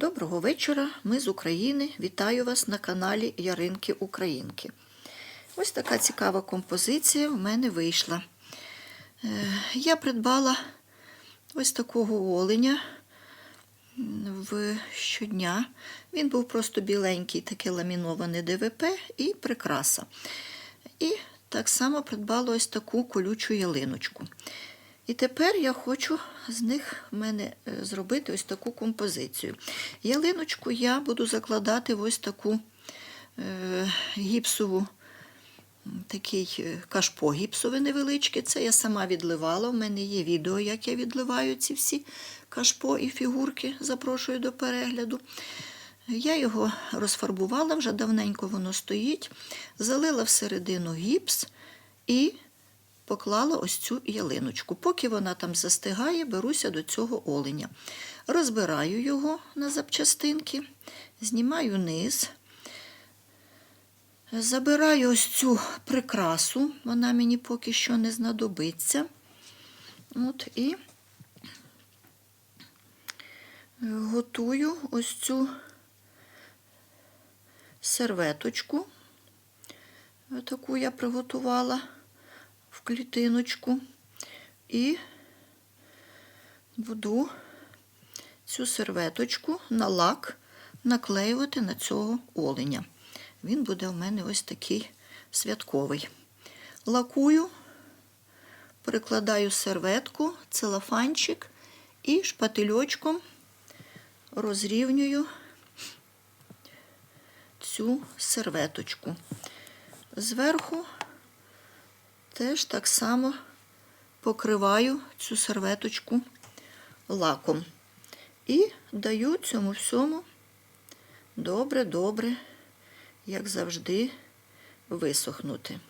Доброго вечора, ми з України. Вітаю вас на каналі Яринки Українки. Ось така цікава композиція в мене вийшла. Е, Я придбала ось такого оленя в щодня. Він був просто біленький, таке ламіноване ДВП і прикраса. І так само придбала ось таку колючу ялиночку. І тепер я хочу з них в мене е, зробити ось таку композицію. Ялиночку я буду закладати в ось таку е, гіпсову, такий е, кашпо гіпсове невеличке. Це я сама відливала. У мене є відео, як я відливаю ці всі кашпо і фігурки. Запрошую до перегляду. Я його розфарбувала, вже давненько воно стоїть, залила всередину гіпс і поклала ось цю ялиночку. Поки вона там застигає, беруся до цього оленя. Розбираю його на запчастинки, знімаю низ, забираю ось цю прикрасу, вона мені поки що не знадобиться. От, і готую ось цю серветочку. Таку я приготувала в клітиночку і буду цю серветочку на лак наклеювати на цього оленя. Він буде у мене ось такий святковий. Лакую, прикладаю серветку, целофанчик і шпательочком розрівнюю цю серветочку. Зверху теж так само покриваю цю серветочку лаком. І даю цьому всьому добре-добре, як завжди, висохнути.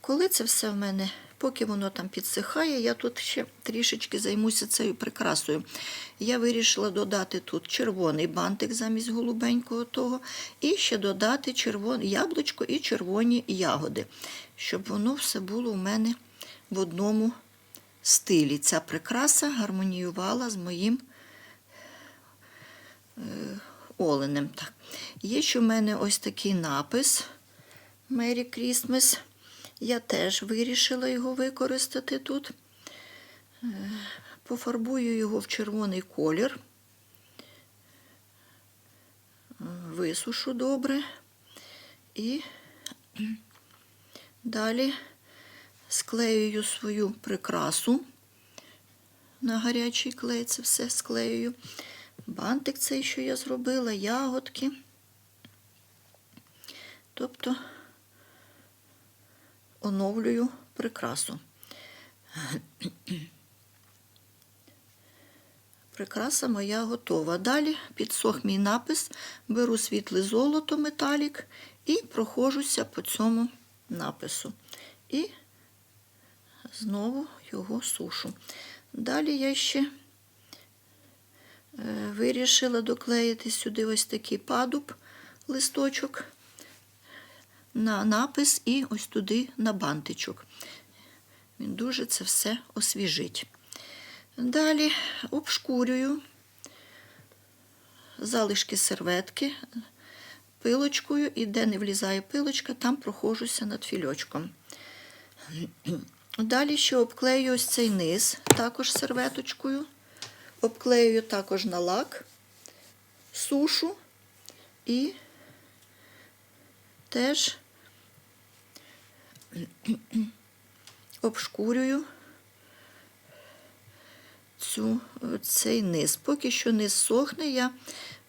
Коли це все в мене, поки воно там підсихає, я тут ще трішечки займуся цією прикрасою. Я вирішила додати тут червоний бантик замість голубенького того, і ще додати червоне яблучко і червоні ягоди, щоб воно все було у мене в одному стилі. Ця прикраса гармоніювала з моїм е, оленем. Так. Є ще в мене ось такий напис Merry Christmas. Я теж вирішила його використати тут. Е, Пофарбую його в червоний колір, висушу добре і далі склеюю свою прикрасу на гарячий клей, це все склеюю. Бантик цей, що я зробила, ягодки. Тобто оновлюю прикрасу. Прикраса моя готова. Далі підсох мій напис, беру світле золото металік і проходжуся по цьому напису. І знову його сушу. Далі я ще е, вирішила доклеїти сюди ось такий падуб, листочок на напис і ось туди на бантичок. Він дуже це все освіжить. Далі обшкурюю залишки серветки пилочкою, і де не влізає пилочка, там прохожуся над фільочком. Далі ще обклею ось цей низ, також серветочкою, обклеюю також на лак, сушу і теж обшкурюю цю, цей низ. Поки що низ сохне, я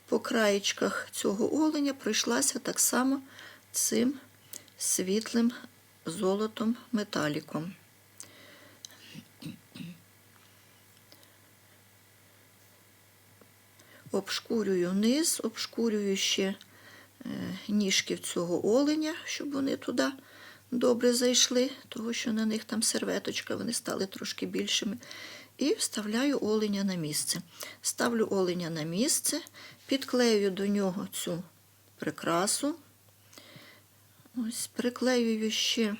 по краєчках цього оленя пройшлася так само цим світлим золотом металіком. Обшкурюю низ, обшкурюю ще е, ніжків цього оленя, щоб вони туди добре зайшли, тому що на них там серветочка, вони стали трошки більшими. І вставляю оленя на місце. Ставлю оленя на місце, підклею до нього цю прикрасу. Ось приклеюю ще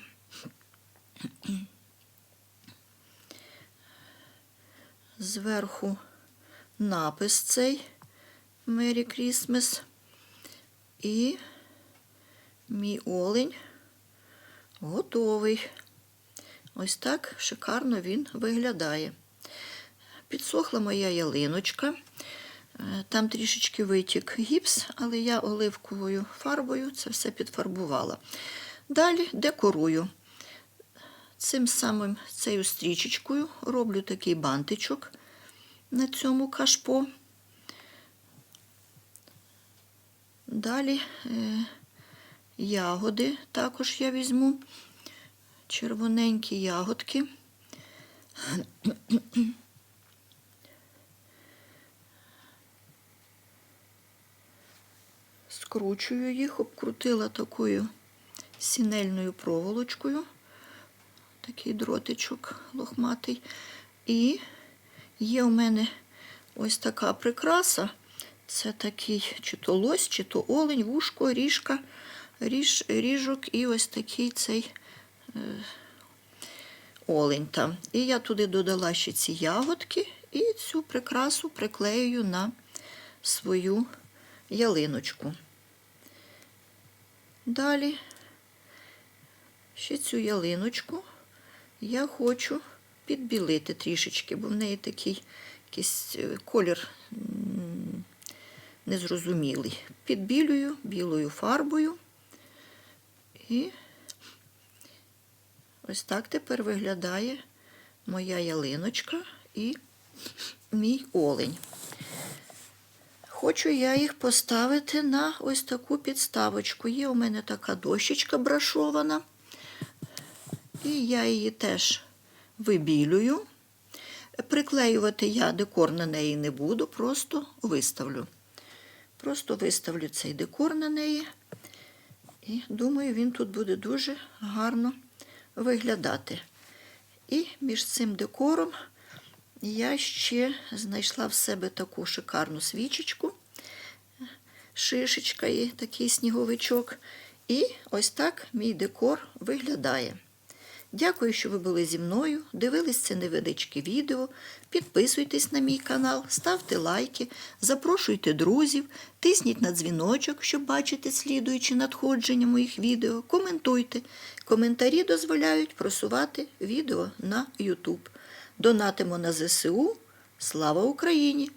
зверху напис цей Мері Крісмес. І мій олень готовий. Ось так шикарно він виглядає. Підсохла моя ялиночка. Е, Там трішечки витік гіпс, але я оливковою фарбою це все підфарбувала. Далі декорую. Цим самим цією стрічечкою роблю такий бантичок на цьому кашпо. Далі е, ягоди також я візьму, червоненькі ягодки. Скручую їх, обкрутила такою сінельною проволочкою, такий дротичок лохматий. І є у мене ось така прикраса. Це такий чи то лось, чи то олень, вушко, ріжка, ріж, ріжок і ось такий цей е, олень там. І я туди додала ще ці ягодки і цю прикрасу приклею на свою ялиночку. Далі ще цю ялиночку я хочу підбілити трішечки, бо в неї такий якийсь е, колір незрозумілий. Підбілюю білою фарбою. І ось так тепер виглядає моя ялиночка і мій олень. Хочу я їх поставити на ось таку підставочку. Є у мене така дощечка брашована, і я її теж вибілюю. Приклеювати я декор на неї не буду, просто виставлю. Просто виставлю цей декор на неї. І думаю, він тут буде дуже гарно виглядати. І між цим декором я ще знайшла в себе таку шикарну свічечку, шишечка і такий сніговичок. І ось так мій декор виглядає. Дякую, що ви були зі мною, дивились це невеличке відео. Підписуйтесь на мій канал, ставте лайки, запрошуйте друзів, тисніть на дзвіночок, щоб бачити слідуючі надходження моїх відео. Коментуйте. Коментарі дозволяють просувати відео на YouTube. Донатимо на ЗСУ. Слава Україні!